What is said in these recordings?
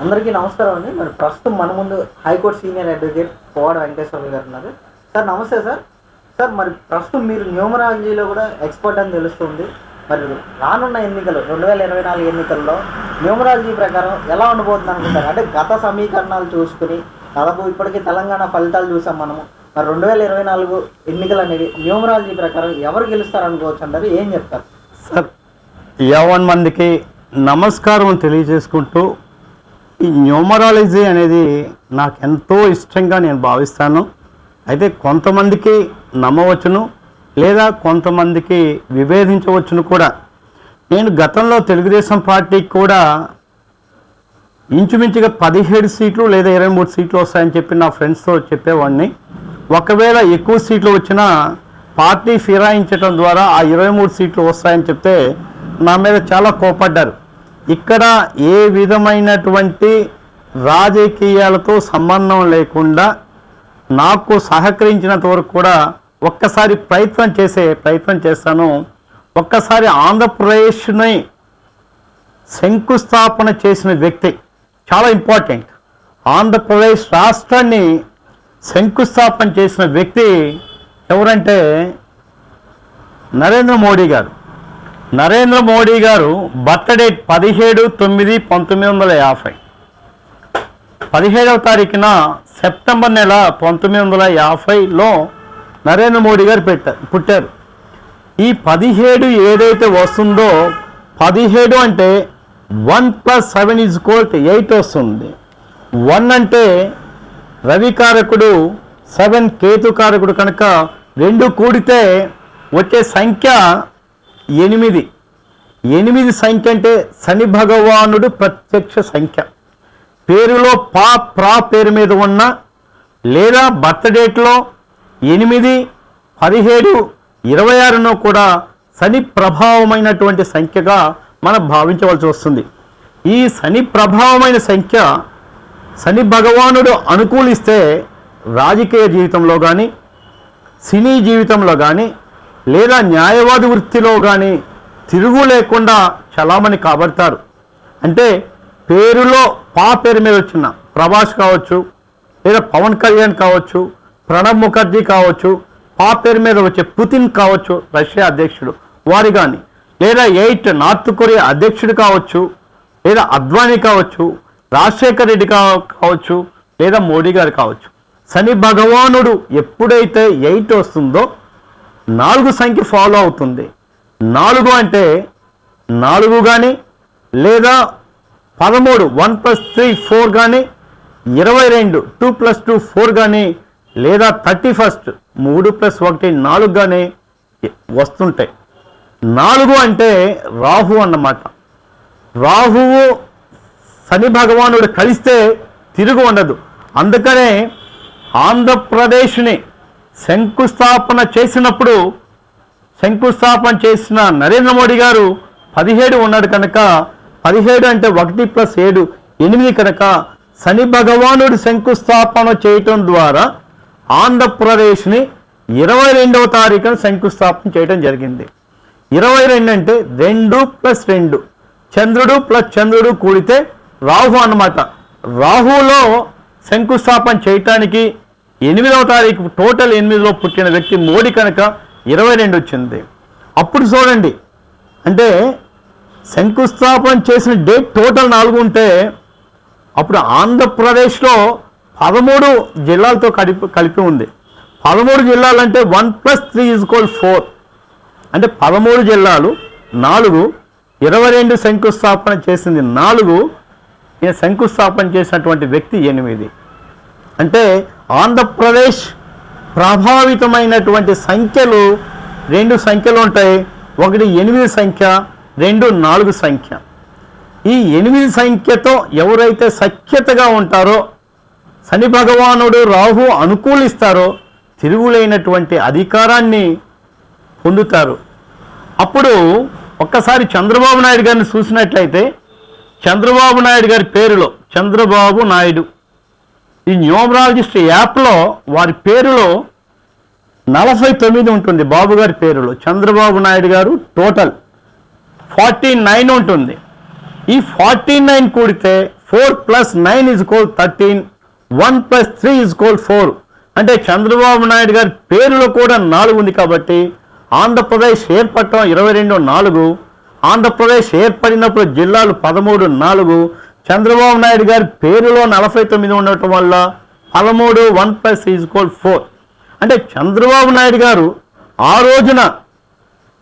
అందరికీ నమస్కారం అండి. మరి ప్రస్తుతం మన ముందు high court senior advocate Povada Venkateswara గారు ఉన్నారు. సార్ నమస్తే సార్. సార్ మరి ప్రస్తుతం మీరు న్యూమరాలజీలో కూడా ఎక్స్పర్ట్ అని తెలుస్తుంది. మరి రానున్న ఎన్నికలు రెండు వేల ఇరవై నాలుగు ఎన్నికల్లో న్యూమరాలజీ ప్రకారం ఎలా ఉండబోతుంది అనుకుంటారు? అంటే గత సమీకరణాలు చూసుకుని దాదాపు ఇప్పటికీ తెలంగాణ ఫలితాలు చూసాం మనము. మరి రెండు వేల ఇరవై నాలుగు ఎన్నికలు అనేవి న్యూమరాలజీ ప్రకారం ఎవరు గెలుస్తారు అనుకోవచ్చు అంటారు? ఏం చెప్తారు? సార్ యావన్ మందికి నమస్కారం తెలియజేసుకుంటూ ఈ న్యూమరాలజీ అనేది నాకు ఎంతో ఇష్టంగా నేను భావిస్తాను. అయితే కొంతమందికి నమ్మవచ్చును లేదా కొంతమందికి విభేదించవచ్చును కూడా. నేను గతంలో తెలుగుదేశం పార్టీకి కూడా ఇంచుమించుగా పదిహేడు సీట్లు లేదా ఇరవై మూడు సీట్లు వస్తాయని చెప్పి నా ఫ్రెండ్స్తో చెప్పేవాడిని. ఒకవేళ ఎక్కువ సీట్లు వచ్చినా పార్టీ ఫిరాయించడం ద్వారా ఆ ఇరవై మూడు సీట్లు వస్తాయని చెప్తే నా మీద చాలా కోపడ్డారు. ఇక్కడ ఏ విధమైనటువంటి రాజకీయాలతో సంబంధం లేకుండా నాకు సహకరించినంత వరకు కూడా ఒక్కసారి ప్రయత్నం చేసే ప్రయత్నం చేస్తాను. ఒక్కసారి ఆంధ్రప్రదేశ్ని శంకుస్థాపన చేసిన వ్యక్తి చాలా ఇంపార్టెంట్. ఆంధ్రప్రదేశ్ రాష్ట్రాన్ని శంకుస్థాపన చేసిన వ్యక్తి ఎవరంటే నరేంద్ర మోడీ గారు. నరేంద్ర మోడీ గారు బర్త్డే పదిహేడు తొమ్మిది పంతొమ్మిది వందల యాభై. పదిహేడవ తారీఖున సెప్టెంబర్ నెల పంతొమ్మిది వందల యాభైలో నరేంద్ర మోడీ గారు పెట్టారు పుట్టారు. ఈ పదిహేడు ఏదైతే వస్తుందో పదిహేడు అంటే one plus seven is equal eight వస్తుంది. వన్ అంటే రవికారకుడు సెవెన్ కేతుకారకుడు కనుక రెండు కూడితే వచ్చే సంఖ్య ఎనిమిది. ఎనిమిది సంఖ్య అంటే శని భగవానుడు ప్రత్యక్ష సంఖ్య. పేరులో పా ప్రా పేరు మీద ఉన్న లేదా బర్త్ డేట్లో ఎనిమిది పదిహేడు ఇరవై ఆరును కూడా శని ప్రభావమైనటువంటి సంఖ్యగా మనం భావించవలసి వస్తుంది. ఈ శని ప్రభావమైన సంఖ్య శని భగవానుడు అనుకూలిస్తే రాజకీయ జీవితంలో కానీ సినీ జీవితంలో కానీ లేదా న్యాయవాది వృత్తిలో కానీ తిరుగు లేకుండా చలామణి కాబడతారు. అంటే పేరులో పా పేరు మీద వచ్చిన ప్రభాస్ కావచ్చు లేదా పవన్ కళ్యాణ్ కావచ్చు ప్రణబ్ ముఖర్జీ కావచ్చు పా పేరు మీద వచ్చే పుతిన్ కావచ్చు రష్యా అధ్యక్షుడు వారి కానీ లేదా ఎయిట్ నార్త్ కొరియా అధ్యక్షుడు కావచ్చు లేదా అద్వానీ కావచ్చు రాజశేఖర్ రెడ్డి కావచ్చు లేదా మోడీ గారు కావచ్చు. శని భగవానుడు ఎప్పుడైతే ఎయిట్ వస్తుందో నాలుగు సంఖ్య ఫాలో అవుతుంది. నాలుగు అంటే నాలుగు కానీ లేదా పదమూడు వన్ ప్లస్ త్రీ ఫోర్ కానీ ఇరవై రెండు టూ ప్లస్ టూ ఫోర్ కానీ లేదా థర్టీ ఫస్ట్ మూడు ప్లస్ ఒకటి నాలుగు కానీ వస్తుంటాయి. నాలుగు అంటే రాహు అన్నమాట. రాహువు శని భగవానుడు కలిస్తే తిరుగు ఉండదు. అందుకనే ఆంధ్రప్రదేశ్ని శంకుస్థాపన చేసినప్పుడు శంకుస్థాపన చేసిన నరేంద్ర మోడీ గారు పదిహేడు ఉన్నాడు కనుక పదిహేడు అంటే ఒకటి ప్లస్ ఏడు ఎనిమిది కనుక శని భగవానుడు శంకుస్థాపన చేయటం ద్వారా ఆంధ్రప్రదేశ్ని ఇరవై రెండవ తారీఖున శంకుస్థాపన చేయడం జరిగింది. ఇరవై రెండు అంటే రెండు ప్లస్ రెండు చంద్రుడు ప్లస్ చంద్రుడు కూడితే రాహు అన్నమాట. రాహులో శంకుస్థాపన చేయటానికి ఎనిమిదవ తారీఖు టోటల్ ఎనిమిదిలో పుట్టిన వ్యక్తి మోడీ కనుక ఇరవై రెండు వచ్చింది. అప్పుడు చూడండి. అంటే శంకుస్థాపన చేసిన డేట్ టోటల్ నాలుగు ఉంటే అప్పుడు ఆంధ్రప్రదేశ్లో పదమూడు జిల్లాలతో కలిపి కలిపి ఉంది. పదమూడు జిల్లాలంటే one plus three is equal four. అంటే పదమూడు జిల్లాలు నాలుగు ఇరవై రెండు శంకుస్థాపన చేసింది నాలుగు శంకుస్థాపన చేసినటువంటి వ్యక్తి ఎనిమిది. అంటే ఆంధ్రప్రదేశ్ ప్రభావితమైనటువంటి సంఖ్యలు రెండు సంఖ్యలు ఉంటాయి. ఒకటి ఎనిమిది సంఖ్య రెండు నాలుగు సంఖ్య. ఈ ఎనిమిది సంఖ్యతో ఎవరైతే సఖ్యతగా ఉంటారో శని భగవానుడు రాహు అనుకూలిస్తారో తిరుగులైనటువంటి అధికారాన్ని పొందుతారు. అప్పుడు ఒక్కసారి చంద్రబాబు నాయుడు గారిని చూసినట్లయితే చంద్రబాబు నాయుడు గారి పేరులో చంద్రబాబు నాయుడు ఈ న్యూమరాలజిస్ట్ యాప్లో వారి పేరులో నలభై తొమ్మిది ఉంటుంది బాబు గారి పేరులో. చంద్రబాబు నాయుడు గారు టోటల్ ఫార్టీ నైన్ ఉంటుంది. ఈ ఫార్టీ నైన్ కూడితే four plus nine is equal thirteen one plus three is equal four. అంటే చంద్రబాబు నాయుడు గారి పేరులో కూడా నాలుగు ఉంది కాబట్టి ఆంధ్రప్రదేశ్ ఏర్పడటం ఇరవై రెండు నాలుగు ఆంధ్రప్రదేశ్ ఏర్పడినప్పుడు జిల్లాలు పదమూడు నాలుగు చంద్రబాబు నాయుడు గారి పేరులో నలభై తొమ్మిది ఉండటం వల్ల పదమూడు వన్ ప్లస్ ఈజ్కోల్ ఫోర్. అంటే చంద్రబాబు నాయుడు గారు ఆ రోజున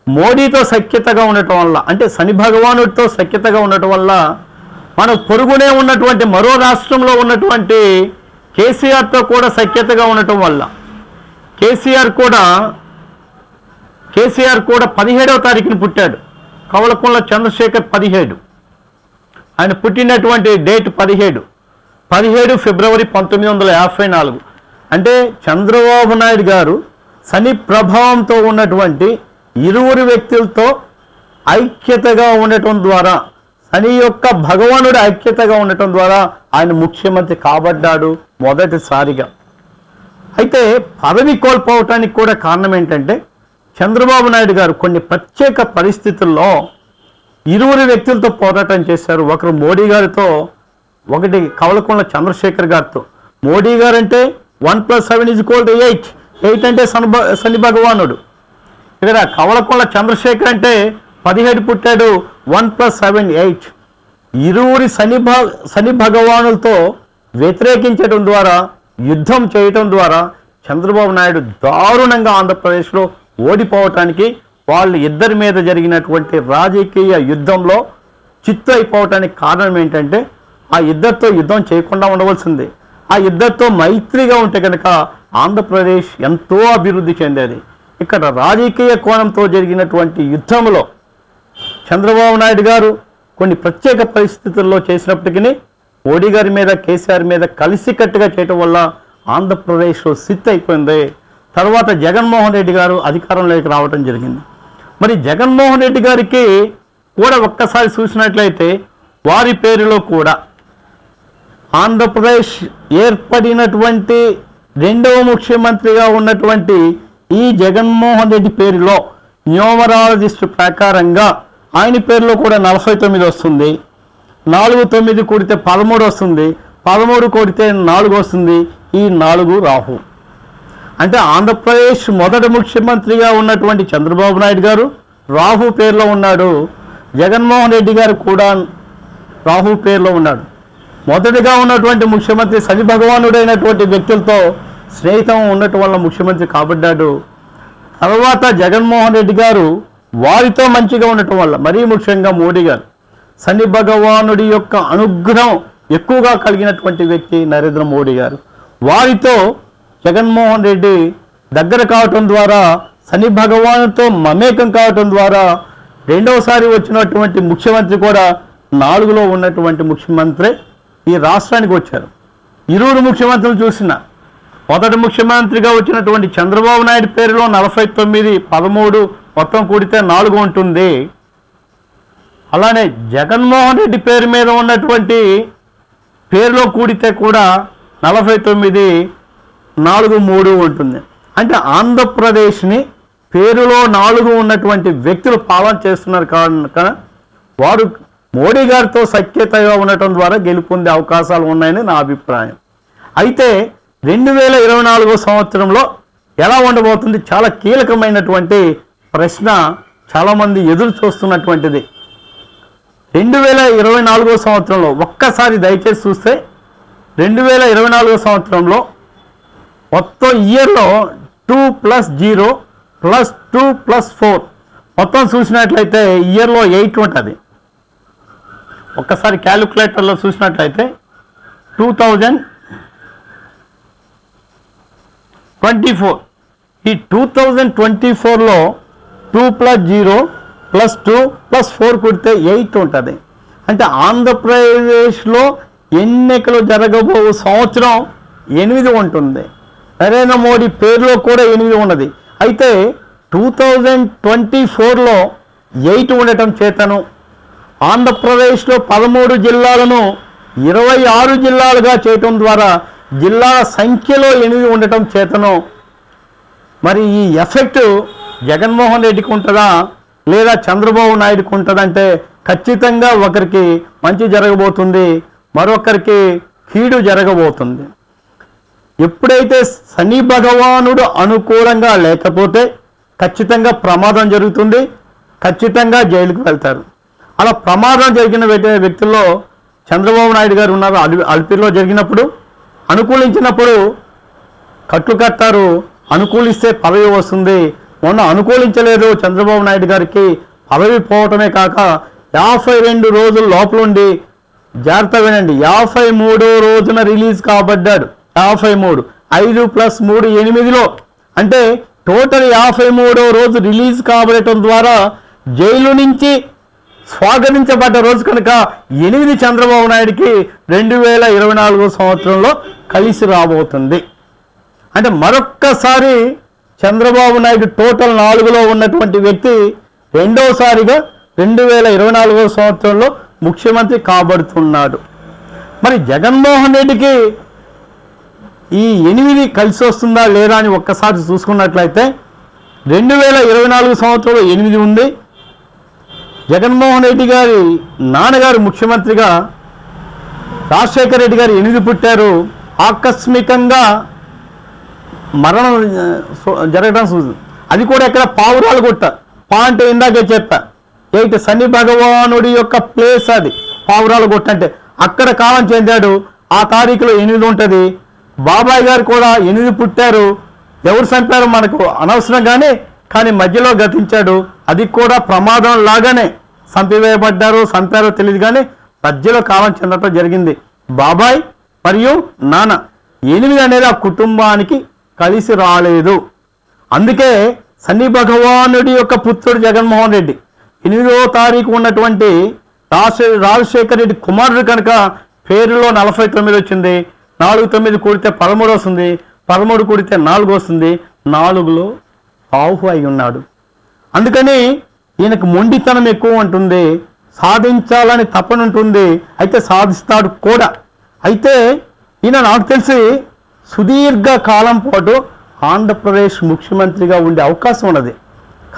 మోడీతో సఖ్యతగా ఉండటం వల్ల అంటే శని భగవానుడితో సఖ్యతగా ఉండటం వల్ల మన పొరుగునే ఉన్నటువంటి మరో రాష్ట్రంలో ఉన్నటువంటి కేసీఆర్తో కూడా సఖ్యతగా ఉండటం వల్ల కేసీఆర్ కూడా కేసీఆర్ కూడా పదిహేడవ తారీఖున పుట్టాడు. కవలకుంట్ల చంద్రశేఖర్ పదిహేడు. ఆయన పుట్టినటువంటి డేట్ పదిహేడు. పదిహేడు ఫిబ్రవరి పంతొమ్మిది వందల యాభై నాలుగు. అంటే చంద్రబాబు నాయుడు గారు శని ప్రభావంతో ఉన్నటువంటి ఇరువురు వ్యక్తులతో ఐక్యతగా ఉండటం ద్వారా శని యొక్క భగవానుడు ఐక్యతగా ఉండటం ద్వారా ఆయన ముఖ్యమంత్రి కాబడ్డాడు మొదటిసారిగా. అయితే పదవి కోల్పోవటానికి కూడా కారణం ఏంటంటే చంద్రబాబు నాయుడు గారు కొన్ని ప్రత్యేక పరిస్థితుల్లో ఇరువురు వ్యక్తులతో పోరాటం చేశారు. ఒకరు మోడీ గారితో ఒకటి కవలకొండ చంద్రశేఖర్ గారితో. మోడీ గారు అంటే one plus seven is equal eight. Eight అంటే శని శని భగవానుడు. ఇక్కడ కవలకొండ చంద్రశేఖర్ అంటే పదిహేడు పుట్టాడు వన్ ప్లస్ సెవెన్ ఎయిట్. ఇరువురి శని భ శని భగవానులతో వ్యతిరేకించడం ద్వారా యుద్ధం చేయటం ద్వారా చంద్రబాబు నాయుడు దారుణంగా ఆంధ్రప్రదేశ్లో ఓడిపోవటానికి వాళ్ళు ఇద్దరి మీద జరిగినటువంటి రాజకీయ యుద్ధంలో చిత్తు అయిపోవటానికి కారణం ఏంటంటే ఆ ఇద్దరితో యుద్ధం చేయకుండా ఉండవలసింది. ఆ ఇద్దరితో మైత్రిగా ఉంటే కనుక ఆంధ్రప్రదేశ్ ఎంతో అభివృద్ధి చెందేది. ఇక్కడ రాజకీయ కోణంతో జరిగినటువంటి యుద్ధంలో చంద్రబాబు నాయుడు గారు కొన్ని ప్రత్యేక పరిస్థితుల్లో చేసినప్పటికీ మోడీ గారి మీద కేసీఆర్ మీద కలిసికట్టుగా చేయటం వల్ల ఆంధ్రప్రదేశ్ సిత్ అయిపోయింది తర్వాత జగన్మోహన్ రెడ్డి గారు అధికారంలోకి రావడం జరిగింది. మరి జగన్మోహన్ రెడ్డి గారికి కూడా ఒక్కసారి చూసినట్లయితే వారి పేరులో కూడా ఆంధ్రప్రదేశ్ ఏర్పడినటువంటి రెండవ ముఖ్యమంత్రిగా ఉన్నటువంటి ఈ జగన్మోహన్ రెడ్డి పేరులో న్యూమరాలజిస్ట్ ప్రకారంగా ఆయన పేరులో కూడా నలభై తొమ్మిది వస్తుంది. నాలుగు తొమ్మిది కూడితే పదమూడు వస్తుంది. పదమూడు కూడితే నాలుగు వస్తుంది. ఈ నాలుగు రాహు. అంటే ఆంధ్రప్రదేశ్ మొదటి ముఖ్యమంత్రిగా ఉన్నటువంటి చంద్రబాబు నాయుడు గారు రాహు పేరులో ఉన్నాడు జగన్మోహన్ రెడ్డి గారు కూడా రాహు పేరులో ఉన్నాడు. మొదటిగా ఉన్నటువంటి ముఖ్యమంత్రి శని భగవానుడైనటువంటి వ్యక్తులతో స్నేహితం ఉండటం వల్ల ముఖ్యమంత్రి కాబడ్డాడు. తర్వాత జగన్మోహన్ రెడ్డి గారు వారితో మంచిగా ఉండటం వల్ల మరీ ముఖ్యంగా మోడీ గారు. శని భగవానుడి యొక్క అనుగ్రహం ఎక్కువగా కలిగినటువంటి వ్యక్తి నరేంద్ర మోడీ గారు. వారితో జగన్మోహన్ రెడ్డి దగ్గర కావటం ద్వారా శని భగవానుతో మమేకం కావటం ద్వారా రెండవసారి వచ్చినటువంటి ముఖ్యమంత్రి కూడా నాలుగులో ఉన్నటువంటి ముఖ్యమంత్రి ఈ రాష్ట్రానికి వచ్చారు. ఇరువురు ముఖ్యమంత్రులు చూసిన మొదటి ముఖ్యమంత్రిగా వచ్చినటువంటి చంద్రబాబు నాయుడు పేరులో నలభై తొమ్మిది పదమూడు మొత్తం కూడితే నాలుగు ఉంటుంది. అలానే జగన్మోహన్ రెడ్డి పేరు మీద ఉన్నటువంటి పేరులో కూడితే కూడా నలభై తొమ్మిది నాలుగు మూడు ఉంటుంది అంటే ఆంధ్రప్రదేశ్ని పేరులో నాలుగు ఉన్నటువంటి వ్యక్తులు పాలన చేస్తున్నారు కనుక వారు మోడీ గారితో సఖ్యతగా ఉండటం ద్వారా గెలుపొందే అవకాశాలు ఉన్నాయని నా అభిప్రాయం. అయితే రెండు వేల ఇరవై నాలుగో సంవత్సరంలో ఎలా ఉండబోతుంది? చాలా కీలకమైనటువంటి ప్రశ్న చాలామంది ఎదురు చూస్తున్నటువంటిది. రెండు వేల ఇరవై నాలుగో సంవత్సరంలో ఒక్కసారి దయచేసి చూస్తే రెండు వేల ఇరవై నాలుగో సంవత్సరంలో మొత్తం ఇయర్లో two plus zero plus two plus four మొత్తం చూసినట్లయితే ఇయర్లో ఎయిట్ ఉంటుంది. ఒక్కసారి క్యాలిక్యులేటర్లో చూసినట్లయితే టూ థౌజండ్ ట్వంటీ ఫోర్ ఈ టూ థౌజండ్ ట్వంటీ ఫోర్లో two plus zero plus two plus four కుడితే ఎయిట్ ఉంటుంది. అంటే ఆంధ్రప్రదేశ్లో ఎన్నికలు జరగబో సంవత్సరం ఎనిమిది ఉంటుంది. నరేంద్ర మోడీ పేరులో కూడా ఎనిమిది ఉన్నది. అయితే టూ థౌజండ్ ట్వంటీ ఫోర్లో ఎయిట్ ఉండటం చేతను. ఆంధ్రప్రదేశ్లో పదమూడు జిల్లాలను ఇరవై ఆరు జిల్లాలుగా చేయటం ద్వారా జిల్లాల సంఖ్యలో ఎనిమిది ఉండటం చేతను. మరి ఈ ఎఫెక్ట్ జగన్మోహన్ రెడ్డికి ఉంటుందా? లేదా చంద్రబాబు నాయుడుకి ఉంటుందంటే ఖచ్చితంగా ఒకరికి మంచి జరగబోతుంది మరొకరికి కీడు జరగబోతుంది. ఎప్పుడైతే శని భగవానుడు అనుకూలంగా లేకపోతే ఖచ్చితంగా ప్రమాదం జరుగుతుంది ఖచ్చితంగా జైలుకు వెళ్తారు. అలా ప్రమాదం జరిగిన వ్యక్తుల్లో చంద్రబాబు నాయుడు గారు ఉన్నారు అలి అల్పిలో జరిగినప్పుడు. అనుకూలించినప్పుడు కట్లు కట్టారు అనుకూలిస్తే పదవి వస్తుంది. మొన్న అనుకూలించలేదు చంద్రబాబు నాయుడు గారికి పదవి పోవటమే కాక యాభై రెండు రోజుల లోపలుండి. జాగ్రత్త వినండి యాభై మూడో రోజున రిలీజ్ కాబడ్డాడు. యాభై మూడు. ఐదు ప్లస్ మూడు ఎనిమిదిలో. అంటే టోటల్ యాభై మూడో రోజు రిలీజ్ కాబడటం ద్వారా జైలు నుంచి స్వాగతించబడ్డ రోజు కనుక ఎనిమిది చంద్రబాబు నాయుడికి రెండు వేల ఇరవై నాలుగో సంవత్సరంలో కలిసి రాబోతుంది. అంటే మరొక్కసారి చంద్రబాబు నాయుడు టోటల్ నాలుగులో ఉన్నటువంటి వ్యక్తి రెండోసారిగా రెండు వేల ఇరవై నాలుగో సంవత్సరంలో ముఖ్యమంత్రి కాబడుతున్నాడు. మరి జగన్మోహన్ రెడ్డికి ఈ ఎనిమిది కలిసి వస్తుందా లేదా అని ఒక్కసారి చూసుకున్నట్లయితే రెండు వేల ఇరవై నాలుగు సంవత్సరంలో ఎనిమిది ఉంది. జగన్మోహన్ రెడ్డి గారి నాన్నగారు ముఖ్యమంత్రిగా రాజశేఖర రెడ్డి గారు ఎనిమిది పుట్టారు. ఆకస్మికంగా మరణం జరగడం అది కూడా ఎక్కడ పావురాలు గుట్ట పా అంటే ఇందాకే చెప్పా. ఎయిట్ శని భగవానుడి యొక్క ప్లేస్ అది. పావురాలు గుట్ట అంటే అక్కడ కాలం చెందాడు. ఆ తారీఖులో ఎనిమిది ఉంటుంది. బాబాయ్ గారు కూడా ఎనిమిది పుట్టారు. ఎవరు చంపారు మనకు అనవసరం కానీ కానీ మధ్యలో గతించాడు. అది కూడా ప్రమాదం లాగానే. చంపివేయబడ్డారు చంపారో తెలియదు కానీ మధ్యలో కాలం చెందటం జరిగింది. బాబాయ్ మరియు నాన్న ఎనిమిది అనేది ఆ కుటుంబానికి కలిసి రాలేదు. అందుకే శని భగవానుడి యొక్క పుత్రుడు జగన్మోహన్ రెడ్డి ఎనిమిదో తారీఖు ఉన్నటువంటి రాజశే రాజశేఖర రెడ్డి కుమారుడు కనుక పేరులో నలభై తొమ్మిది వచ్చింది. నాలుగు తొమ్మిది కూడితే పదమూడు వస్తుంది పదమూడు కూడితే నాలుగు వస్తుంది నాలుగులో ఆహు అయి ఉన్నాడు. అందుకని ఈయనకు మొండితనం ఎక్కువ ఉంటుంది సాధించాలని తప్పని ఉంటుంది అయితే సాధిస్తాడు కూడా. అయితే ఈయన నాకు తెలిసి సుదీర్ఘ కాలం పాటు ఆంధ్రప్రదేశ్ ముఖ్యమంత్రిగా ఉండే అవకాశం ఉన్నది.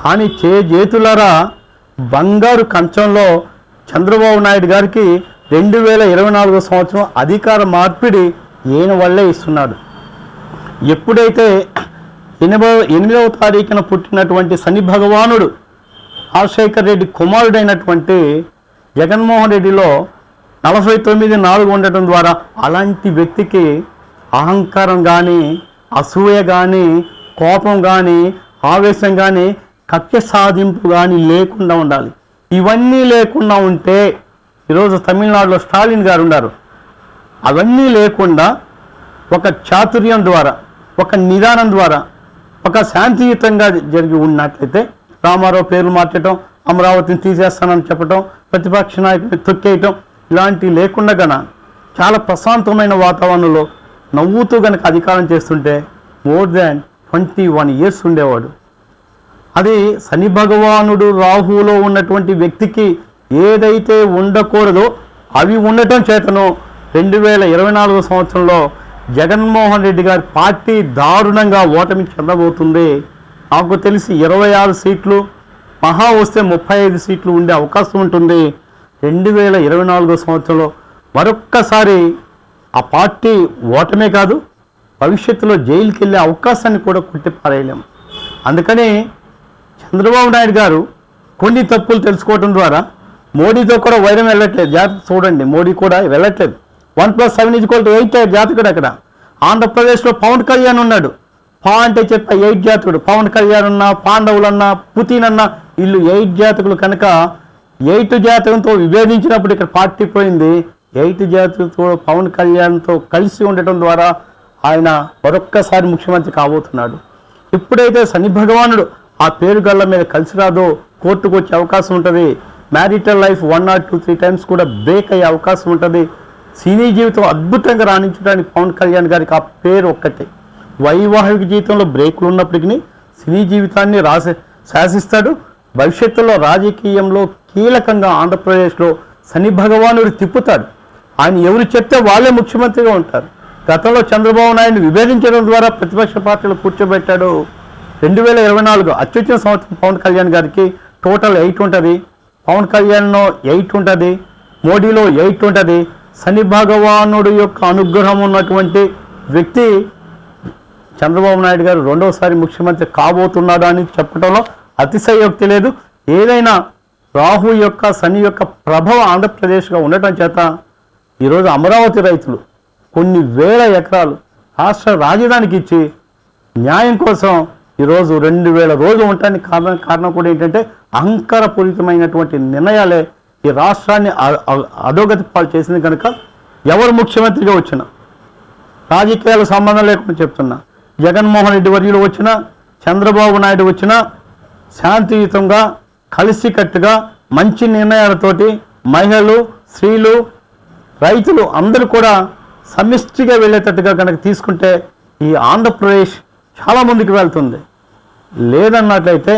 కానీ చే చేతులారా బంగారు కంచంలో చంద్రబాబు నాయుడు గారికి రెండు వేల ఇరవై నాలుగో సంవత్సరం అధికార మార్పిడి ఈయన వల్లే ఇస్తున్నాడు. ఎప్పుడైతే ఎనభై ఎనిమిదవ తారీఖున పుట్టినటువంటి శని భగవానుడు రాజశేఖర్ రెడ్డి కుమారుడైనటువంటి జగన్మోహన్ రెడ్డిలో నలభై తొమ్మిది నాలుగు ఉండటం ద్వారా అలాంటి వ్యక్తికి అహంకారం కానీ అసూయ కానీ కోపం కానీ ఆవేశం కానీ కక్ష సాధింపు కానీ లేకుండా ఉండాలి. ఇవన్నీ లేకుండా ఉంటే ఈరోజు తమిళనాడులో స్టాలిన్ గారు ఉన్నారు. అవన్నీ లేకుండా ఒక చాతుర్యం ద్వారా ఒక నిదానం ద్వారా ఒక శాంతియుతంగా జరిగి ఉన్నట్లయితే రామారావు పేర్లు మార్చడం అమరావతిని తీసేస్తానని చెప్పడం ప్రతిపక్ష నాయకుని తొక్కేయటం ఇలాంటివి లేకుండా గన చాలా ప్రశాంతమైన వాతావరణంలో నవ్వుతూ గనక అధికారం చేస్తుంటే more than twenty one years ఉండేవాడు. అది శని భగవానుడు రాహులో ఉన్నటువంటి వ్యక్తికి ఏదైతే ఉండకూడదో అవి ఉండటం చేతను రెండు వేల ఇరవై నాలుగో సంవత్సరంలో జగన్మోహన్ రెడ్డి గారి పార్టీ దారుణంగా ఓటమి చెందబోతుంది. నాకు తెలిసి ఇరవై ఆరు సీట్లు మహా వస్తే ముప్పై ఐదు సీట్లు ఉండే అవకాశం ఉంటుంది. రెండు వేల ఇరవై నాలుగో సంవత్సరంలో మరొక్కసారి ఆ పార్టీ ఓటమే కాదు భవిష్యత్తులో జైలుకి వెళ్ళే అవకాశాన్ని కూడా కొట్టిపారేయలేము అందుకని చంద్రబాబు నాయుడు గారు కొన్ని తప్పులు తెలుసుకోవడం ద్వారా మోడీతో కూడా వైరం వెళ్ళట్లేదు. జాగ్రత్త చూడండి మోడీ కూడా వెళ్ళట్లేదు. One plus seven is equal to eight జాతకుడు అక్కడ. ఆంధ్రప్రదేశ్లో పవన్ కళ్యాణ్ ఉన్నాడు. పా అంటే చెప్ప ఎయిట్ జాతకుడు. పవన్ కళ్యాణ్ అన్నా పాండవులన్నా పుతిన్ అన్నా వీళ్ళు ఎయిట్ జాతకులు కనుక ఎయిట్ జాతకంతో విభేదించినప్పుడు ఇక్కడ పార్టీ పోయింది. ఎయిట్ జాతకులతో పవన్ కళ్యాణ్తో కలిసి ఉండటం ద్వారా ఆయన మరొక్కసారి ముఖ్యమంత్రి కాబోతున్నాడు. ఎప్పుడైతే శని భగవానుడు ఆ పేరు గళ్ళ మీద కలిసి రాదో కోర్టుకు వచ్చే అవకాశం ఉంటుంది. Marital life one or two three times కూడా బ్రేక్ అయ్యే అవకాశం ఉంటుంది. సినీ జీవితం అద్భుతంగా రాణించడానికి పవన్ కళ్యాణ్ గారికి ఆ పేరు ఒక్కటే. వైవాహిక జీవితంలో బ్రేకులు ఉన్నప్పటికీ సినీ జీవితాన్ని రాసే శాసిస్తాడు. భవిష్యత్తులో రాజకీయంలో కీలకంగా ఆంధ్రప్రదేశ్లో శని భగవానుడు తిప్పుతాడు. ఆయన ఎవరు చెప్తే వాళ్ళే ముఖ్యమంత్రిగా ఉంటారు. గతంలో చంద్రబాబు నాయుడు విభేదించడం ద్వారా ప్రతిపక్ష పార్టీలు కూర్చోబెట్టాడు. రెండు వేల ఇరవై నాలుగు అత్యుత్తమ సంవత్సరం పవన్ కళ్యాణ్ గారికి టోటల్ ఎయిట్ ఉంటుంది. పవన్ కళ్యాణ్లో ఎయిట్ ఉంటుంది. మోడీలో ఎయిట్ ఉంటుంది. శని భగవానుడు యొక్క అనుగ్రహం ఉన్నటువంటి వ్యక్తి చంద్రబాబు నాయుడు గారు రెండవసారి ముఖ్యమంత్రి కాబోతున్నాడు అని చెప్పడంలో అతిశయోక్తి లేదు. ఏదైనా రాహు యొక్క శని యొక్క ప్రభావం ఆంధ్రప్రదేశ్గా ఉండటం చేత ఈరోజు అమరావతి రైతులు కొన్ని వేల ఎకరాలు రాష్ట్ర రాజధానికి ఇచ్చి న్యాయం కోసం ఈరోజు రెండు వేల రోజులు ఉండటానికి కారణం కారణం కూడా ఏంటంటే అహంకారపూరితమైనటువంటి నిర్ణయాలే ఈ రాష్ట్రాన్ని అ- అధోగతి పాలు చేసింది కనుక ఎవరు ముఖ్యమంత్రిగా వచ్చినా రాజకీయాలకు సంబంధం లేకుండా చెప్తున్నా జగన్మోహన్ రెడ్డి వర్యులు వచ్చినా చంద్రబాబు నాయుడు వచ్చినా శాంతియుతంగా కలిసికట్టుగా మంచి నిర్ణయాలతోటి మహిళలు స్త్రీలు రైతులు అందరూ కూడా సమిష్టిగా వెళ్ళేటట్టుగా కనుక తీసుకుంటే ఈ ఆంధ్రప్రదేశ్ చాలా ముందుకు వెళ్తుంది. లేదన్నట్లయితే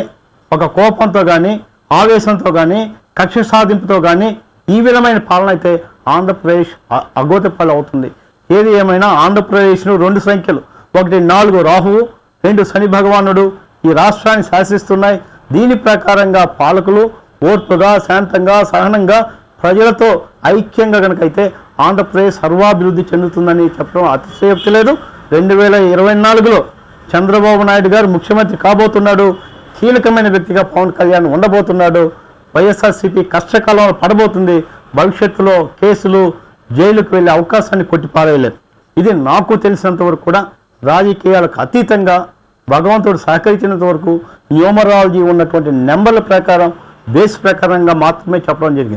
ఒక కోపంతో కానీ ఆవేశంతో కానీ కక్ష సాధింపుతో కానీ ఈ విధమైన పాలన అయితే ఆంధ్రప్రదేశ్ అగోతపాలు అవుతుంది ఏది ఏమైనా ఆంధ్రప్రదేశ్ను రెండు సంఖ్యలు. ఒకటి నాలుగు రాహువు రెండు శని భగవానుడు ఈ రాష్ట్రాన్ని శాసిస్తున్నాయి. దీని ప్రకారంగా పాలకులు ఓర్పుగా శాంతంగా సహనంగా ప్రజలతో ఐక్యంగా కనుకైతే ఆంధ్రప్రదేశ్ సర్వాభివృద్ధి చెందుతుందని చెప్పడం అతిశయోక్తి లేదు. రెండు వేల ఇరవై నాలుగులో చంద్రబాబు నాయుడు గారు ముఖ్యమంత్రి కాబోతున్నాడు. కీలకమైన వ్యక్తిగా పవన్ కళ్యాణ్ ఉండబోతున్నాడు. వైఎస్ఆర్సీపీ కష్టకాలంలో పడబోతుంది. భవిష్యత్తులో కేసులు జైలుకు వెళ్ళే అవకాశాన్ని కొట్టిపారేయలేదు. ఇది నాకు తెలిసినంత వరకు కూడా రాజకీయాలకు అతీతంగా భగవంతుడు సహకరించినంత వరకు న్యూమరాలజీ ఉన్నటువంటి నెంబర్ల ప్రకారం బేస్ ప్రకారంగా మాత్రమే చెప్పడం జరిగింది.